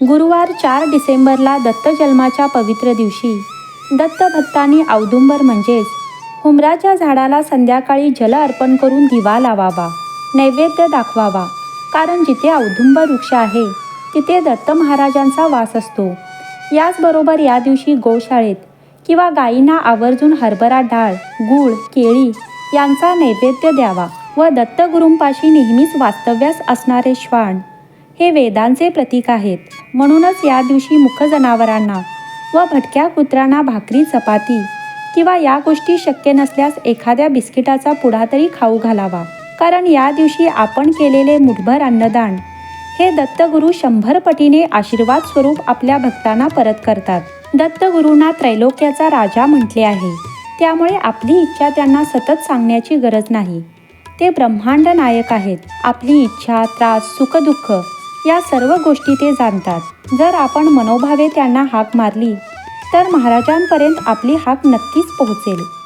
गुरुवार चार डिसेंबरला दत्त जन्माच्या पवित्र दिवशी. दत्त भक्तांनी औदुंबर म्हणजेच हुमराच्या झाडाला संध्याकाळी जल अर्पण करून दिवा लावावा नैवेद्य दाखवावा. कारण जिथे औदुंबर वृक्ष आहे तिथे दत्त महाराजांचा वास असतो. याचबरोबर या दिवशी गोशाळेत किंवा गायींना आवर्जून हरभरा डाळ गूळ केळी यांचा नैवेद्य द्यावा व दत्तगुरूंपाशी नेहमीच वास्तव्यास असणारे श्वान हे वेदांचे प्रतीक आहेत. म्हणूनच या दिवशी मुख जनावरांना व भटक्या कुत्र्यांना भाकरी चपाती किंवा या गोष्टी शक्य नसल्यास एखाद्या बिस्किटाचा पुडा तरी खाऊ घालावा. कारण या दिवशी आपण केलेले मुठभर अन्नदान हे दत्तगुरू शंभर पटीने आशीर्वाद स्वरूप आपल्या भक्तांना परत करतात. दत्तगुरूंना त्रैलोक्याचा राजा म्हटले आहे. त्यामुळे आपली इच्छा त्यांना सतत सांगण्याची गरज नाही. ते ब्रह्मांड नायक आहेत. आपली इच्छा त्रास सुखदुःख या सर्व गोष्टी ते जाणतात. जर आपण मनोभावे त्यांना हाक मारली तर महाराजांपर्यंत आपली हाक नक्कीच पोहोचेल.